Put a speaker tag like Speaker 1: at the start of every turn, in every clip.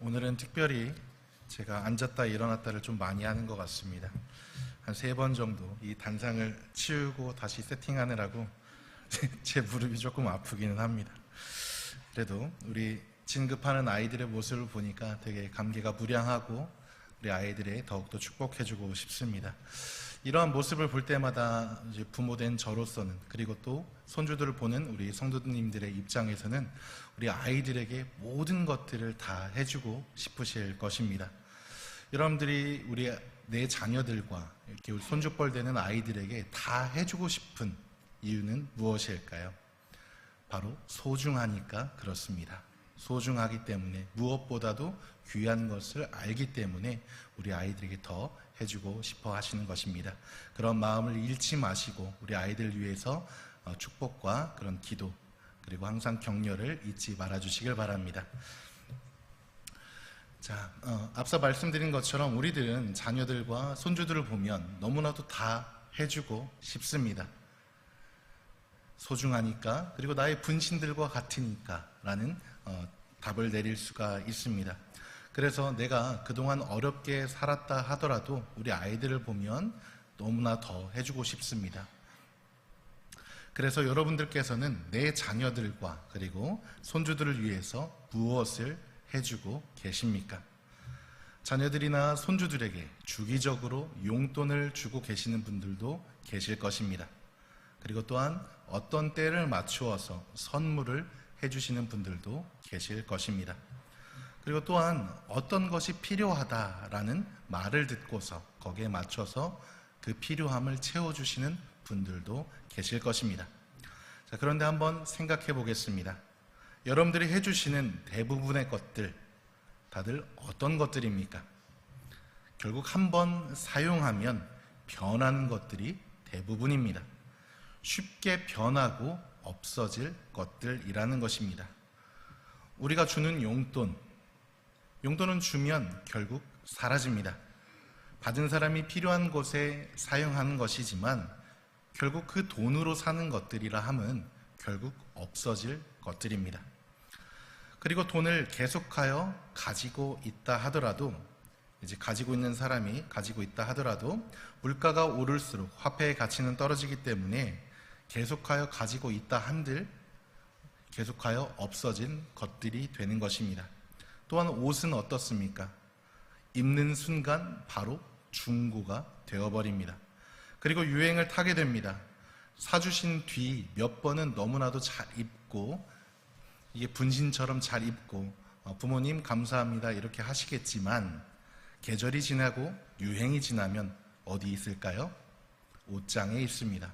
Speaker 1: 오늘은 특별히 제가 앉았다 일어났다를 좀 많이 하는 것 같습니다. 한 세 번 정도 이 단상을 치우고 다시 세팅하느라고 제- 제 무릎이 조금 아프기는 합니다. 그래도 우리 진급하는 아이들의 모습을 보니까 되게 감개가 무량하고 우리 아이들의 더욱더 축복해주고 싶습니다. 이러한 모습을 볼 때마다 부모된 저로서는 그리고 또 손주들을 보는 우리 성도님들의 입장에서는 우리 아이들에게 모든 것들을 다 해주고 싶으실 것입니다. 여러분들이 우리 내 자녀들과 이렇게 손주뻘 되는 아이들에게 다 해주고 싶은 이유는 무엇일까요? 바로 소중하니까 그렇습니다. 소중하기 때문에 무엇보다도 귀한 것을 알기 때문에 우리 아이들에게 더 해주고 싶어 하시는 것입니다. 그런 마음을 잃지 마시고 우리 아이들 위해서 어, 축복과 그런 기도 그리고 항상 격려를 잊지 말아 주시길 바랍니다. 자, 어, 앞서 말씀드린 것처럼 우리들은 자녀들과 손주들을 보면 너무나도 다 해주고 싶습니다. 소중하니까 그리고 나의 분신들과 같으니까라는 어, 답을 내릴 수가 있습니다. 그래서 내가 그동안 어렵게 살았다 하더라도 우리 아이들을 보면 너무나 더 해주고 싶습니다. 그래서 여러분들께서는 내 자녀들과 그리고 손주들을 위해서 무엇을 해주고 계십니까? 자녀들이나 손주들에게 주기적으로 용돈을 주고 계시는 분들도 계실 것입니다. 그리고 또한 어떤 때를 맞추어서 선물을 해주시는 분들도 계실 것입니다. 그리고 또한 어떤 것이 필요하다라는 말을 듣고서 거기에 맞춰서 그 필요함을 채워주시는 분들도 계실 것입니다. 자, 그런데 한번 생각해 보겠습니다. 여러분들이 해주시는 대부분의 것들, 다들 어떤 것들입니까? 결국 한번 사용하면 변하는 것들이 대부분입니다. 쉽게 변하고 없어질 것들이라는 것입니다. 우리가 주는 용돈, 용돈은 주면 결국 사라집니다. 받은 사람이 필요한 곳에 사용하는 것이지만 결국 그 돈으로 사는 것들이라 함은 결국 없어질 것들입니다. 그리고 돈을 계속하여 가지고 있다 하더라도 이제 가지고 있는 사람이 가지고 있다 하더라도 물가가 오를수록 화폐의 가치는 떨어지기 때문에 계속하여 가지고 있다 한들 계속하여 없어진 것들이 되는 것입니다. 또한 옷은 어떻습니까? 입는 순간 바로 중고가 되어버립니다. 그리고 유행을 타게 됩니다. 사주신 뒤 몇 번은 너무나도 잘 입고 이게 분신처럼 잘 입고 어, 부모님 감사합니다 이렇게 하시겠지만 계절이 지나고 유행이 지나면 어디 있을까요? 옷장에 있습니다.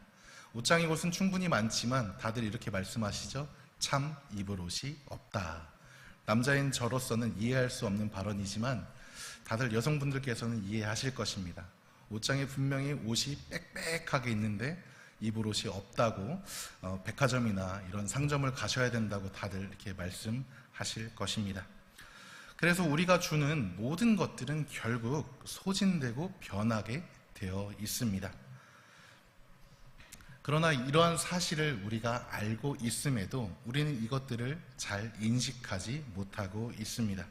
Speaker 1: 옷장의 곳은 충분히 많지만 다들 이렇게 말씀하시죠. 참 입을 옷이 없다. 남자인 저로서는 이해할 수 없는 발언이지만 다들 여성분들께서는 이해하실 것입니다. 옷장에 분명히 옷이 빽빽하게 있는데 입을 옷이 없다고 어, 백화점이나 이런 상점을 가셔야 된다고 다들 이렇게 말씀하실 것입니다. 그래서 우리가 주는 모든 것들은 결국 소진되고 변하게 되어 있습니다. 그러나 이러한 사실을 우리가 알고 있음에도 우리는 이것들을 잘 인식하지 못하고 있습니다.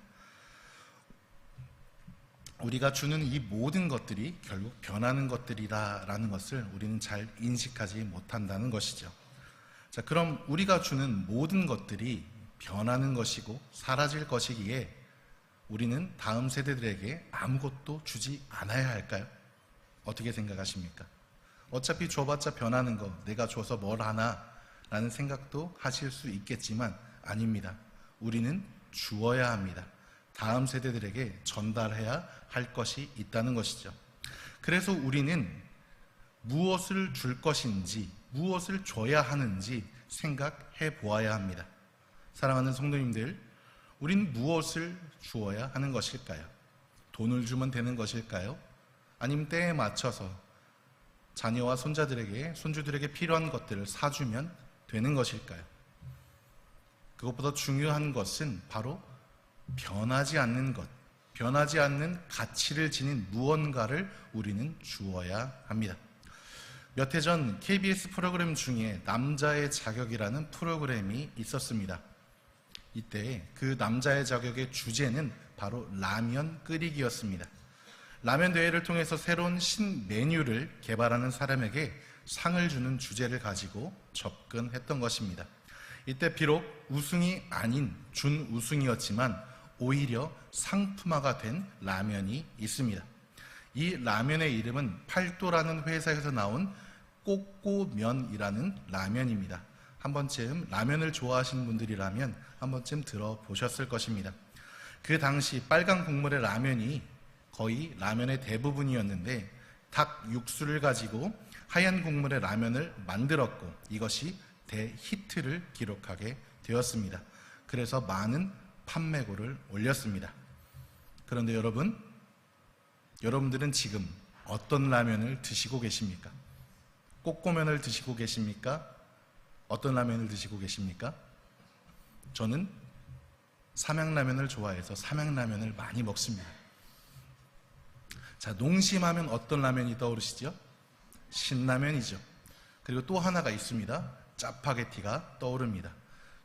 Speaker 1: 우리가 주는 이 모든 것들이 결국 변하는 것들이라는 것을 우리는 잘 인식하지 못한다는 것이죠. 자, 그럼 우리가 주는 모든 것들이 변하는 것이고 사라질 것이기에 우리는 다음 세대들에게 아무것도 주지 않아야 할까요? 어떻게 생각하십니까? 어차피 줘봤자 변하는 거 내가 줘서 뭘 하나 라는 생각도 하실 수 있겠지만 아닙니다. 우리는 주어야 합니다. 다음 세대들에게 전달해야 할 것이 있다는 것이죠. 그래서 우리는 무엇을 줄 것인지, 무엇을 줘야 하는지 생각해 보아야 합니다. 사랑하는 성도님들, 우린 무엇을 주어야 하는 것일까요? 돈을 주면 되는 것일까요? 아니면 때에 맞춰서 자녀와 손자들에게, 손주들에게 필요한 것들을 사주면 되는 것일까요? 그것보다 중요한 것은 바로 변하지 않는 것, 변하지 않는 가치를 지닌 무언가를 우리는 주어야 합니다. 몇 해 전 KBS 프로그램 중에 남자의 자격이라는 프로그램이 있었습니다. 이때 그 남자의 자격의 주제는 바로 라면 끓이기였습니다. 라면 대회를 통해서 새로운 신 메뉴를 개발하는 사람에게 상을 주는 주제를 가지고 접근했던 것입니다. 이때 비록 우승이 아닌 준우승이었지만 오히려 상품화가 된 라면이 있습니다. 이 라면의 이름은 팔도라는 회사에서 나온 꼬꼬면이라는 라면입니다. 한 번쯤 라면을 좋아하시는 분들이라면 한 번쯤 들어보셨을 것입니다. 그 당시 빨간 국물의 라면이 거의 라면의 대부분이었는데 닭 육수를 가지고 하얀 국물의 라면을 만들었고 이것이 대히트를 기록하게 되었습니다. 그래서 많은 판매고를 올렸습니다. 그런데 여러분, 여러분들은 지금 어떤 라면을 드시고 계십니까? 꼬꼬면을 드시고 계십니까? 어떤 라면을 드시고 계십니까? 저는 삼양라면을 좋아해서 삼양라면을 많이 먹습니다. 자, 농심하면 어떤 라면이 떠오르시죠? 신라면이죠. 그리고 또 하나가 있습니다. 짜파게티가 떠오릅니다.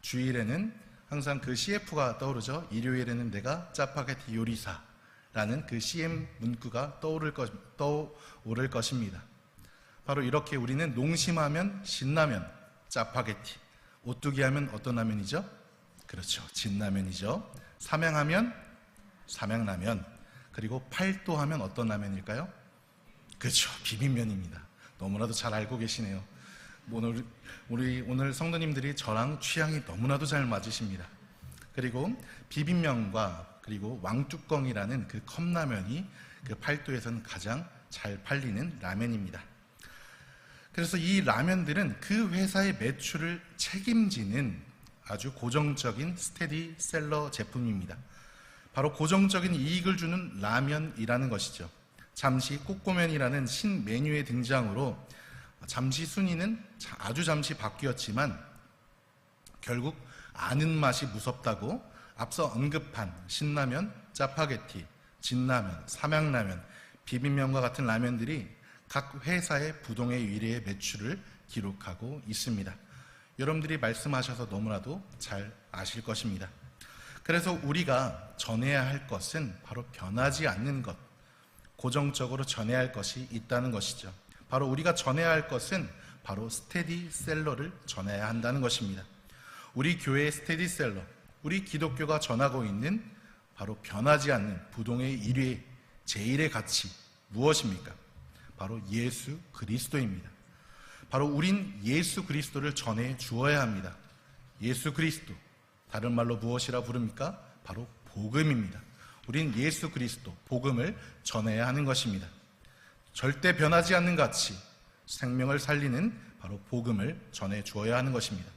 Speaker 1: 주일에는 항상 그 CF가 떠오르죠. 일요일에는 내가 짜파게티 요리사라는 그 CM 문구가 떠오를, 것, 떠오를 것입니다. 바로 이렇게 우리는 농심하면 신라면, 짜파게티, 오뚜기 하면 어떤 라면이죠? 그렇죠. 진라면이죠. 삼양하면 삼양라면, 그리고 팔도 하면 어떤 라면일까요? 그렇죠. 비빔면입니다. 너무나도 잘 알고 계시네요. 오늘, 우리 오늘 성도님들이 저랑 취향이 너무나도 잘 맞으십니다. 그리고 비빔면과 그리고 왕뚜껑이라는 그 컵라면이 그 팔도에서는 가장 잘 팔리는 라면입니다. 그래서 이 라면들은 그 회사의 매출을 책임지는 아주 고정적인 스테디셀러 제품입니다. 바로 고정적인 이익을 주는 라면이라는 것이죠. 잠시 꼬꼬면이라는 신 메뉴의 등장으로 잠시 순위는 아주 잠시 바뀌었지만 결국 아는 맛이 무섭다고 앞서 언급한 신라면, 짜파게티, 진라면, 삼양라면, 비빔면과 같은 라면들이 각 회사의 부동의 위례의 매출을 기록하고 있습니다. 여러분들이 말씀하셔서 너무나도 잘 아실 것입니다. 그래서 우리가 전해야 할 것은 바로 변하지 않는 것, 고정적으로 전해야 할 것이 있다는 것이죠. 바로 우리가 전해야 할 것은 바로 스테디셀러를 전해야 한다는 것입니다. 우리 교회의 스테디셀러, 우리 기독교가 전하고 있는 바로 변하지 않는 부동의 1위, 제1의 가치 무엇입니까? 바로 예수 그리스도입니다. 바로 우린 예수 그리스도를 전해 주어야 합니다. 예수 그리스도, 다른 말로 무엇이라 부릅니까? 바로 복음입니다. 우린 예수 그리스도, 복음을 전해야 하는 것입니다. 절대 변하지 않는 가치, 생명을 살리는 바로 복음을 전해 주어야 하는 것입니다.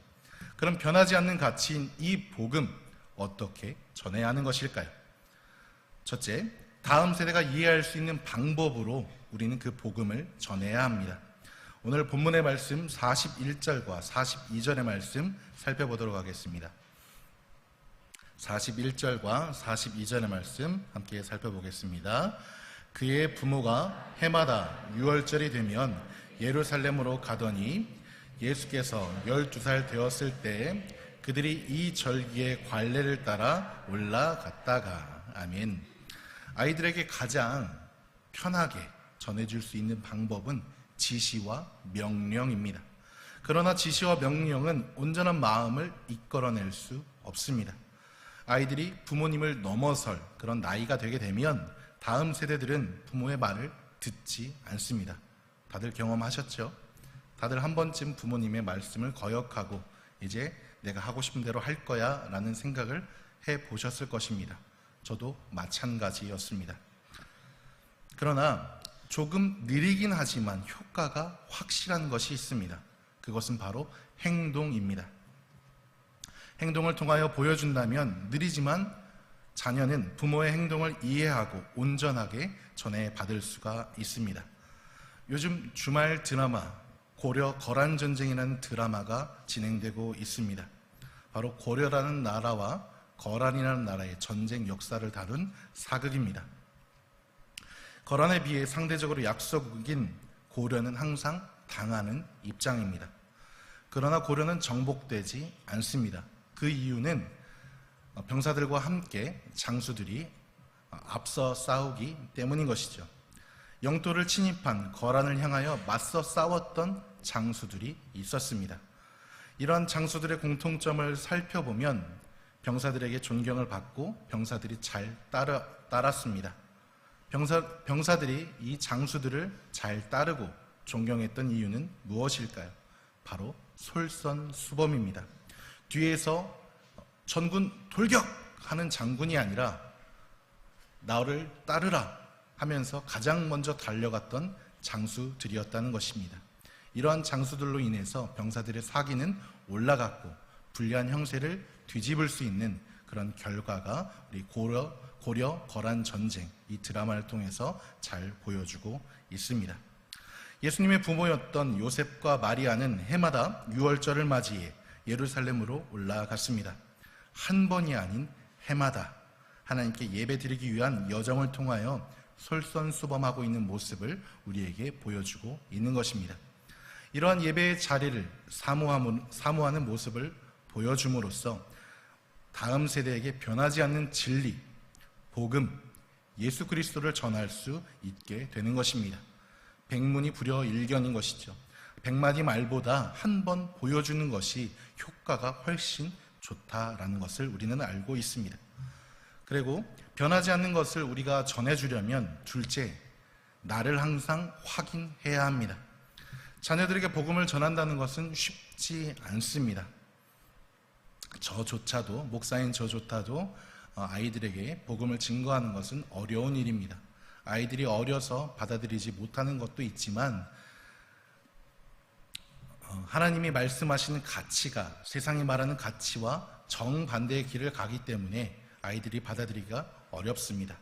Speaker 1: 그럼 변하지 않는 가치인 이 복음, 어떻게 전해야 하는 것일까요? 첫째, 다음 세대가 이해할 수 있는 방법으로 우리는 그 복음을 전해야 합니다. 오늘 본문의 말씀 41절과 42절의 말씀 살펴보도록 하겠습니다. 41절과 42절의 말씀 함께 살펴보겠습니다. 그의 부모가 해마다 6월절이 되면 예루살렘으로 가더니 예수께서 12살 되었을 때 그들이 이 절기의 관례를 따라 올라갔다가 아멘. 아이들에게 가장 편하게 전해줄 수 있는 방법은 지시와 명령입니다. 그러나 지시와 명령은 온전한 마음을 이끌어낼 수 없습니다. 아이들이 부모님을 넘어설 그런 나이가 되게 되면 다음 세대들은 부모의 말을 듣지 않습니다. 다들 경험하셨죠? 다들 한 번쯤 부모님의 말씀을 거역하고 이제 내가 하고 싶은 대로 할 거야 라는 생각을 해 보셨을 것입니다. 저도 마찬가지였습니다. 그러나 조금 느리긴 하지만 효과가 확실한 것이 있습니다. 그것은 바로 행동입니다. 행동을 통하여 보여준다면 느리지만 자녀는 부모의 행동을 이해하고 온전하게 전해받을 수가 있습니다. 요즘 주말 드라마 고려 거란 전쟁이라는 드라마가 진행되고 있습니다. 바로 고려라는 나라와 거란이라는 나라의 전쟁 역사를 다룬 사극입니다. 거란에 비해 상대적으로 약소국인 고려는 항상 당하는 입장입니다. 그러나 고려는 정복되지 않습니다. 그 이유는 병사들과 함께 장수들이 앞서 싸우기 때문인 것이죠. 영토를 침입한 거란을 향하여 맞서 싸웠던 장수들이 있었습니다. 이러한 장수들의 공통점을 살펴보면 병사들에게 존경을 받고 병사들이 잘 따라, 따랐습니다. 병사, 병사들이 이 장수들을 잘 따르고 존경했던 이유는 무엇일까요? 바로 솔선수범입니다. 뒤에서 전군 돌격! 하는 장군이 아니라 나를 따르라 하면서 가장 먼저 달려갔던 장수들이었다는 것입니다. 이러한 장수들로 인해서 병사들의 사기는 올라갔고 불리한 형세를 뒤집을 수 있는 그런 결과가 우리 고려, 고려 거란 전쟁 이 드라마를 통해서 잘 보여주고 있습니다. 예수님의 부모였던 요셉과 마리아는 해마다 6월절을 맞이해 예루살렘으로 올라갔습니다. 한 번이 아닌 해마다 하나님께 예배 드리기 위한 여정을 통하여 솔선수범하고 있는 모습을 우리에게 보여주고 있는 것입니다. 이러한 예배의 자리를 사모하는 모습을 보여줌으로써 다음 세대에게 변하지 않는 진리, 복음, 예수 그리스도를 전할 수 있게 되는 것입니다. 백문이 불여 일견인 것이죠. 백마디 말보다 한 번 보여주는 것이 효과가 훨씬 좋다라는 것을 우리는 알고 있습니다. 그리고 변하지 않는 것을 우리가 전해주려면 둘째, 나를 항상 확인해야 합니다. 자녀들에게 복음을 전한다는 것은 쉽지 않습니다. 저조차도, 목사인 저조차도 어, 아이들에게 복음을 증거하는 것은 어려운 일입니다. 아이들이 어려서 받아들이지 못하는 것도 있지만 어, 하나님이 말씀하시는 가치가 세상이 말하는 가치와 정반대의 길을 가기 때문에 아이들이 받아들이기가 어렵습니다.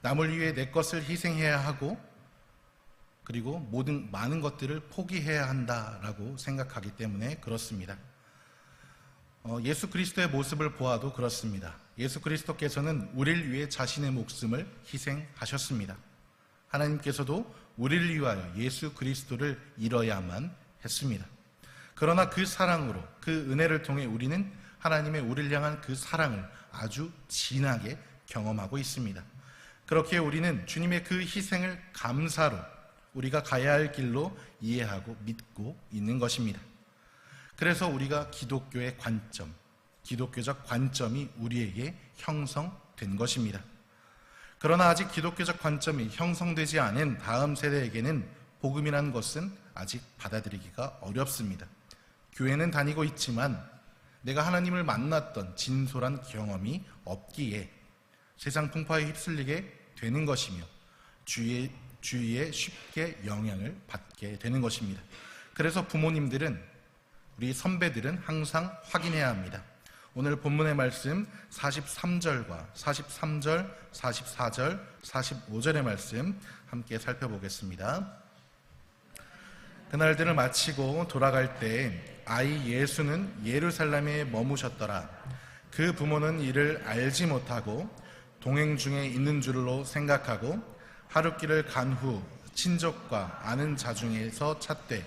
Speaker 1: 남을 위해 내 것을 희생해야 하고 그리고 모든 많은 것들을 포기해야 한다라고 생각하기 때문에 그렇습니다. 어, 예수 그리스도의 모습을 보아도 그렇습니다. 예수 그리스도께서는 우리를 위해 자신의 목숨을 희생하셨습니다. 하나님께서도 우리를 위하여 예수 그리스도를 잃어야만 했습니다. 그러나 그 사랑으로 그 은혜를 통해 우리는 하나님의 우리를 향한 그 사랑을 아주 진하게 경험하고 있습니다. 그렇게 우리는 주님의 그 희생을 감사로 우리가 가야 할 길로 이해하고 믿고 있는 것입니다. 그래서 우리가 기독교의 관점, 기독교적 관점이 우리에게 형성된 것입니다. 그러나 아직 기독교적 관점이 형성되지 않은 다음 세대에게는 복음이라는 것은 아직 받아들이기가 어렵습니다. 교회는 다니고 있지만 내가 하나님을 만났던 진솔한 경험이 없기에 세상 풍파에 휩쓸리게 되는 것이며 주위에, 주위에 쉽게 영향을 받게 되는 것입니다. 그래서 부모님들은 우리 선배들은 항상 확인해야 합니다. 오늘 본문의 말씀 43절과 43절, 44절, 45절의 말씀 함께 살펴보겠습니다. 그날들을 마치고 돌아갈 때 아이 예수는 예루살렘에 머무셨더라. 그 부모는 이를 알지 못하고 동행 중에 있는 줄로 생각하고 하룻길을 간 후 친족과 아는 자 중에서 찾되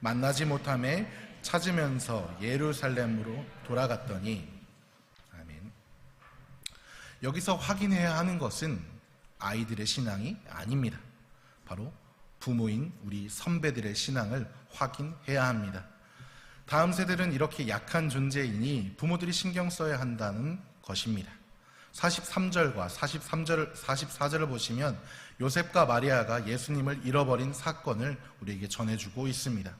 Speaker 1: 만나지 못함에 찾으면서 예루살렘으로 돌아갔더니 아멘. 여기서 확인해야 하는 것은 아이들의 신앙이 아닙니다. 바로 부모인 우리 선배들의 신앙을 확인해야 합니다. 다음 세대는 이렇게 약한 존재이니 부모들이 신경 써야 한다는 것입니다. 43절과 43절, 44절을 보시면 요셉과 마리아가 예수님을 잃어버린 사건을 우리에게 전해주고 있습니다.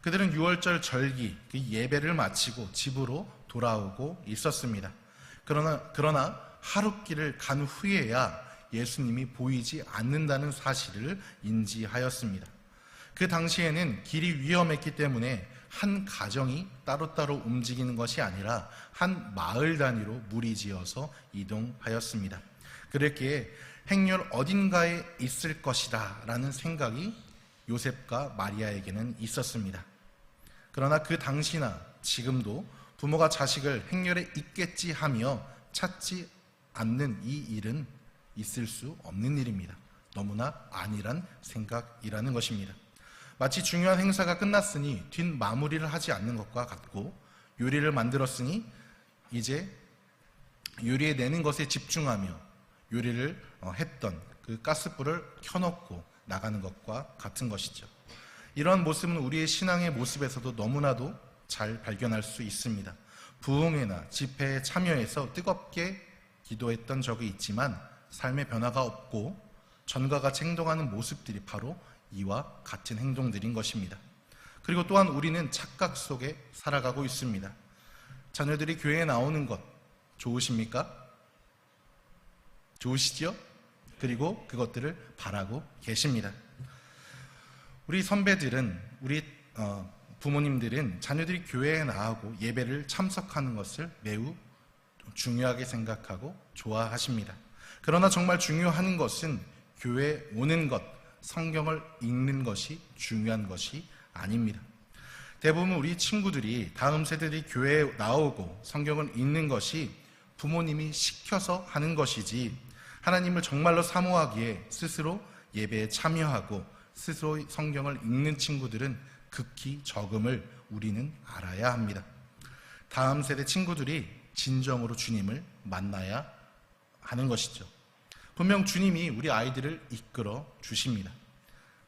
Speaker 1: 그들은 6월절 절기, 그 예배를 마치고 집으로 돌아오고 있었습니다. 그러나, 그러나 하룻길을 간 후에야 예수님이 보이지 않는다는 사실을 인지하였습니다. 그 당시에는 길이 위험했기 때문에 한 가정이 따로따로 움직이는 것이 아니라 한 마을 단위로 무리지어서 이동하였습니다. 그랬기에 행렬 어딘가에 있을 것이다 라는 생각이 요셉과 마리아에게는 있었습니다. 그러나 그 당시나 지금도 부모가 자식을 행렬에 있겠지 하며 찾지 않는 이 일은 있을 수 없는 일입니다. 너무나 아니란 생각이라는 것입니다. 마치 중요한 행사가 끝났으니 뒷 마무리를 하지 않는 것과 같고 요리를 만들었으니 이제 요리에 내는 것에 집중하며 요리를 어, 했던 그 가스불을 켜놓고 나가는 것과 같은 것이죠. 이런 모습은 우리의 신앙의 모습에서도 너무나도 잘 발견할 수 있습니다. 부흥회나 집회에 참여해서 뜨겁게 기도했던 적이 있지만 삶의 변화가 없고 전과 같이 행동하는 모습들이 바로 이와 같은 행동들인 것입니다. 그리고 또한 우리는 착각 속에 살아가고 있습니다. 자녀들이 교회에 나오는 것 좋으십니까? 좋으시죠? 그리고 그것들을 바라고 계십니다. 우리 선배들은 우리 어, 부모님들은 자녀들이 교회에 나가고 예배를 참석하는 것을 매우 중요하게 생각하고 좋아하십니다. 그러나 정말 중요한 것은 교회에 오는 것, 성경을 읽는 것이 중요한 것이 아닙니다. 대부분 우리 친구들이 다음 세대들이 교회에 나오고 성경을 읽는 것이 부모님이 시켜서 하는 것이지 하나님을 정말로 사모하기에 스스로 예배에 참여하고 스스로 성경을 읽는 친구들은 극히 적음을 우리는 알아야 합니다. 다음 세대 친구들이 진정으로 주님을 만나야 하는 것이죠. 분명 주님이 우리 아이들을 이끌어 주십니다.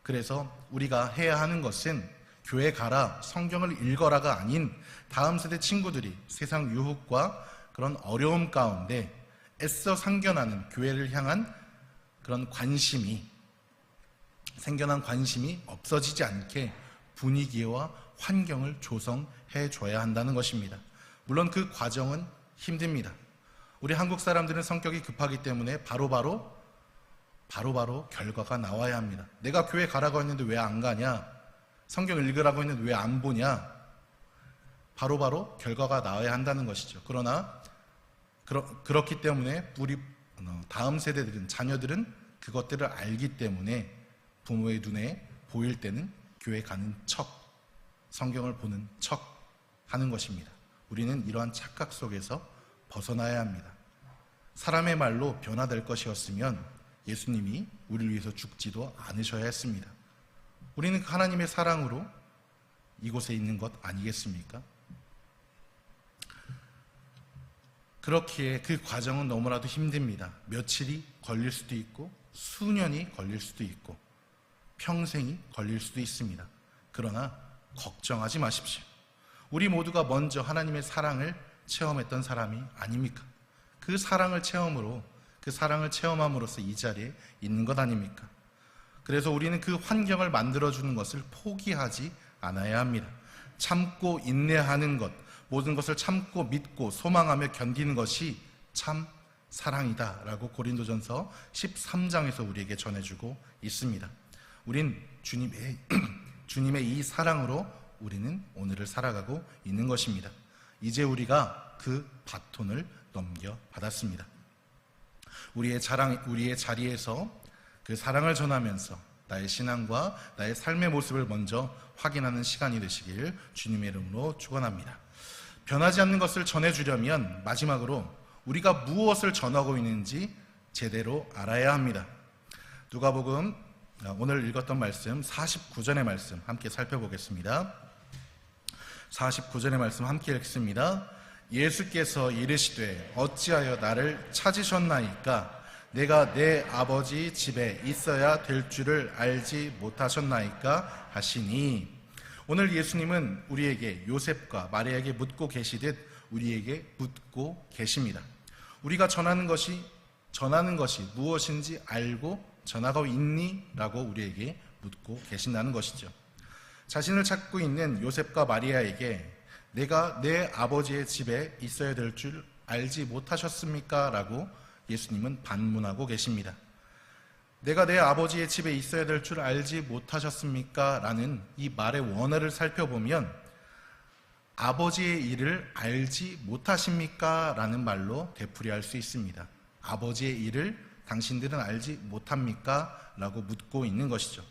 Speaker 1: 그래서 우리가 해야 하는 것은 교회 가라, 성경을 읽어라가 아닌 다음 세대 친구들이 세상 유혹과 그런 어려움 가운데 애써 상견하는 교회를 향한 그런 관심이 생겨난 관심이 없어지지 않게 분위기와 환경을 조성해 줘야 한다는 것입니다. 물론 그 과정은 힘듭니다. 우리 한국 사람들은 성격이 급하기 때문에 바로 바로 바로 바로 결과가 나와야 합니다. 내가 교회 가라고 했는데 왜 안 가냐? 성경 읽으라고 했는데 왜 안 보냐? 바로바로 결과가 나와야 한다는 것이죠. 그러나 그렇, 그렇기 때문에 우리 어, 다음 세대들은 자녀들은 그것들을 알기 때문에 부모의 눈에 보일 때는 교회 가는 척, 성경을 보는 척 하는 것입니다. 우리는 이러한 착각 속에서 벗어나야 합니다. 사람의 말로 변화될 것이었으면 예수님이 우리를 위해서 죽지도 않으셔야 했습니다. 우리는 하나님의 사랑으로 이곳에 있는 것 아니겠습니까? 그렇기에 그 과정은 너무나도 힘듭니다. 며칠이 걸릴 수도 있고, 수년이 걸릴 수도 있고, 평생이 걸릴 수도 있습니다. 그러나 걱정하지 마십시오. 우리 모두가 먼저 하나님의 사랑을 체험했던 사람이 아닙니까? 그 사랑을 체험으로, 그 사랑을 체험함으로써 이 자리에 있는 것 아닙니까? 그래서 우리는 그 환경을 만들어주는 것을 포기하지 않아야 합니다. 참고 인내하는 것, 모든 것을 참고 믿고 소망하며 견디는 것이 참 사랑이다 라고 고린도전서 13장에서 우리에게 전해주고 있습니다. 우린 주님의 주님의 이 사랑으로 우리는 오늘을 살아가고 있는 것입니다. 이제 우리가 그 바톤을 넘겨 받았습니다. 우리의 자랑 우리의 자리에서 그 사랑을 전하면서 나의 신앙과 나의 삶의 모습을 먼저 확인하는 시간이 되시길 주님의 이름으로 축원합니다. 변하지 않는 것을 전해주려면 마지막으로 우리가 무엇을 전하고 있는지 제대로 알아야 합니다. 누가복음 오늘 읽었던 말씀 49절의 말씀 함께 살펴보겠습니다. 49절의 말씀 함께 읽습니다. 예수께서 이르시되 어찌하여 나를 찾으셨나이까 내가 내 아버지 집에 있어야 될 줄을 알지 못하셨나이까 하시니 오늘 예수님은 우리에게 요셉과 마리아에게 묻고 계시듯 우리에게 묻고 계십니다. 우리가 전하는 것이 전하는 것이 무엇인지 알고 전하고 있니? 라고 우리에게 묻고 계신다는 것이죠. 자신을 찾고 있는 요셉과 마리아에게 내가 내 아버지의 집에 있어야 될 줄 알지 못하셨습니까? 라고 예수님은 반문하고 계십니다. 내가 내 아버지의 집에 있어야 될 줄 알지 못하셨습니까? 라는 이 말의 원어를 살펴보면 아버지의 일을 알지 못하십니까? 라는 말로 되풀이할 수 있습니다. 아버지의 일을 당신들은 알지 못합니까? 라고 묻고 있는 것이죠.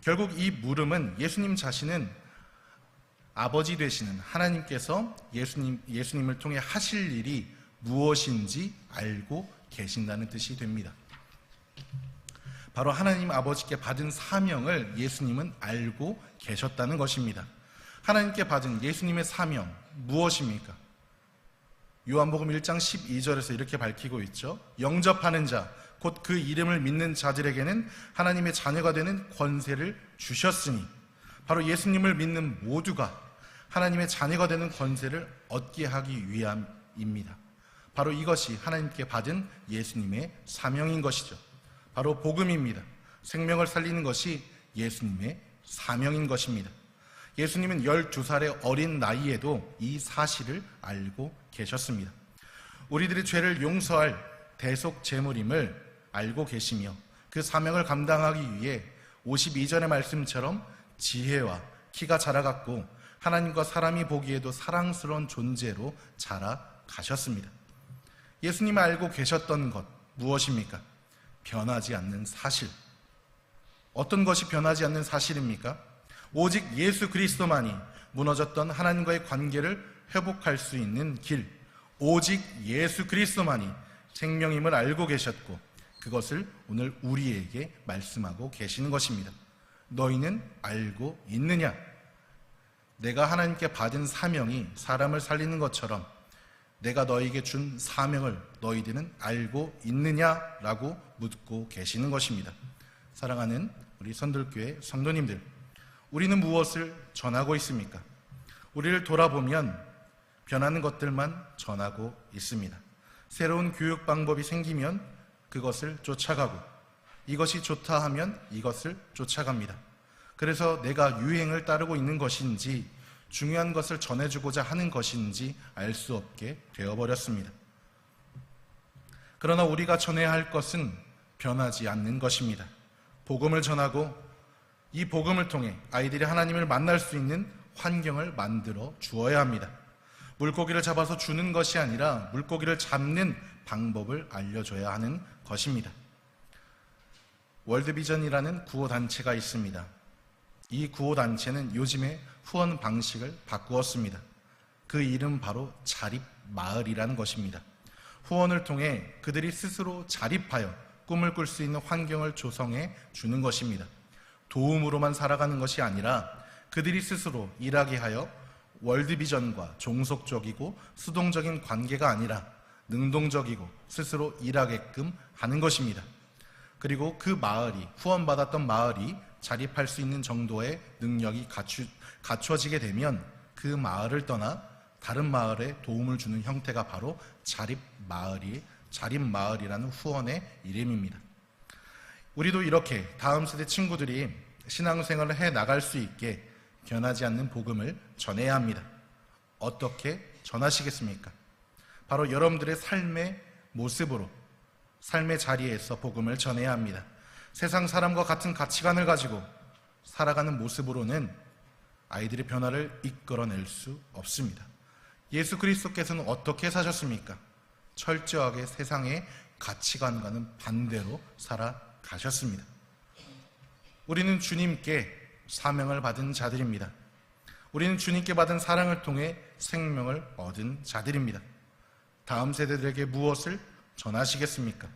Speaker 1: 결국 이 물음은 예수님 자신은 아버지 되시는 하나님께서 예수님, 예수님을 통해 하실 일이 무엇인지 알고 계신다는 뜻이 됩니다. 바로 하나님 아버지께 받은 사명을 예수님은 알고 계셨다는 것입니다. 하나님께 받은 예수님의 사명 무엇입니까? 요한복음 1장 12절에서 이렇게 밝히고 있죠. 영접하는 자, 곧 그 이름을 믿는 자들에게는 하나님의 자녀가 되는 권세를 주셨으니 바로 예수님을 믿는 모두가 하나님의 자녀가 되는 권세를 얻게 하기 위함입니다. 바로 이것이 하나님께 받은 예수님의 사명인 것이죠. 바로 복음입니다. 생명을 살리는 것이 예수님의 사명인 것입니다. 예수님은 12살의 어린 나이에도 이 사실을 알고 계셨습니다. 우리들의 죄를 용서할 대속 제물임을 알고 계시며 그 사명을 감당하기 위해 52절의 말씀처럼 지혜와 키가 자라갔고 하나님과 사람이 보기에도 사랑스러운 존재로 자라가셨습니다. 예수님이 알고 계셨던 것 무엇입니까? 변하지 않는 사실. 어떤 것이 변하지 않는 사실입니까? 오직 예수 그리스도만이 무너졌던 하나님과의 관계를 회복할 수 있는 길. 오직 예수 그리스도만이 생명임을 알고 계셨고 그것을 오늘 우리에게 말씀하고 계시는 것입니다. 너희는 알고 있느냐? 내가 하나님께 받은 사명이 사람을 살리는 것처럼 내가 너에게 준 사명을 너희들은 알고 있느냐라고 묻고 계시는 것입니다. 사랑하는 우리 선들교회 성도님들, 우리는 무엇을 전하고 있습니까? 우리를 돌아보면 변하는 것들만 전하고 있습니다. 새로운 교육 방법이 생기면 그것을 쫓아가고 이것이 좋다 하면 이것을 쫓아갑니다. 그래서 내가 유행을 따르고 있는 것인지 중요한 것을 전해주고자 하는 것인지 알 수 없게 되어버렸습니다. 그러나 우리가 전해야 할 것은 변하지 않는 것입니다. 복음을 전하고 이 복음을 통해 아이들이 하나님을 만날 수 있는 환경을 만들어 주어야 합니다. 물고기를 잡아서 주는 것이 아니라 물고기를 잡는 방법을 알려줘야 하는 것입니다. 월드비전이라는 구호단체가 있습니다. 이 구호단체는 요즘에 후원 방식을 바꾸었습니다. 그 이름 바로 자립마을이라는 것입니다. 후원을 통해 그들이 스스로 자립하여 꿈을 꿀 수 있는 환경을 조성해 주는 것입니다. 도움으로만 살아가는 것이 아니라 그들이 스스로 일하게 하여 월드비전과 종속적이고 수동적인 관계가 아니라 능동적이고 스스로 일하게끔 하는 것입니다. 그리고 그 마을이 후원받았던 마을이 자립할 수 있는 정도의 능력이 갖추, 갖춰지게 되면 그 마을을 떠나 다른 마을에 도움을 주는 형태가 바로 자립 마을이 자립 마을이라는 후원의 이름입니다. 우리도 이렇게 다음 세대 친구들이 신앙생활을 해 나갈 수 있게 변하지 않는 복음을 전해야 합니다. 어떻게 전하시겠습니까? 바로 여러분들의 삶의 모습으로 삶의 자리에서 복음을 전해야 합니다. 세상 사람과 같은 가치관을 가지고 살아가는 모습으로는 아이들의 변화를 이끌어낼 수 없습니다. 예수 그리스도께서는 어떻게 사셨습니까? 철저하게 세상의 가치관과는 반대로 살아가셨습니다. 우리는 주님께 사명을 받은 자들입니다. 우리는 주님께 받은 사랑을 통해 생명을 얻은 자들입니다. 다음 세대들에게 무엇을 전하시겠습니까?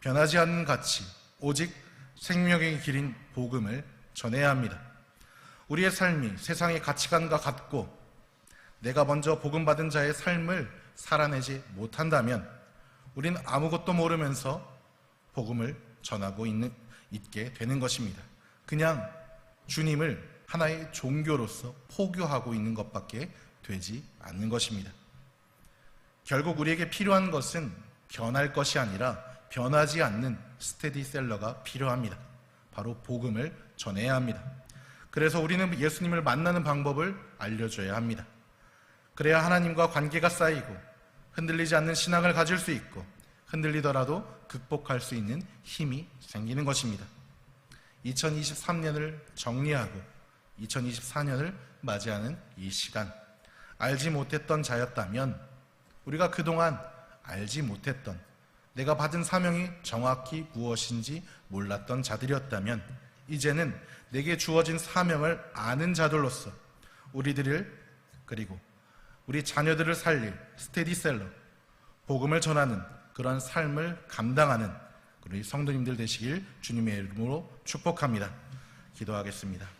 Speaker 1: 변하지 않는 가치, 오직 생명의 길인 복음을 전해야 합니다. 우리의 삶이 세상의 가치관과 같고 내가 먼저 복음받은 자의 삶을 살아내지 못한다면 우리는 아무것도 모르면서 복음을 전하고 있는, 있게 되는 것입니다. 그냥 주님을 하나의 종교로서 포교하고 있는 것밖에 되지 않는 것입니다. 결국 우리에게 필요한 것은 변할 것이 아니라 변하지 않는 스테디셀러가 필요합니다. 바로 복음을 전해야 합니다. 그래서 우리는 예수님을 만나는 방법을 알려줘야 합니다. 그래야 하나님과 관계가 쌓이고 흔들리지 않는 신앙을 가질 수 있고 흔들리더라도 극복할 수 있는 힘이 생기는 것입니다. 2023년을 정리하고 2024년을 맞이하는 이 시간, 알지 못했던 자였다면 우리가 그동안 알지 못했던 내가 받은 사명이 정확히 무엇인지 몰랐던 자들이었다면 이제는 내게 주어진 사명을 아는 자들로서 우리들을 그리고 우리 자녀들을 살릴 스테디셀러 복음을 전하는 그런 삶을 감당하는 우리 성도님들 되시길 주님의 이름으로 축복합니다. 기도하겠습니다.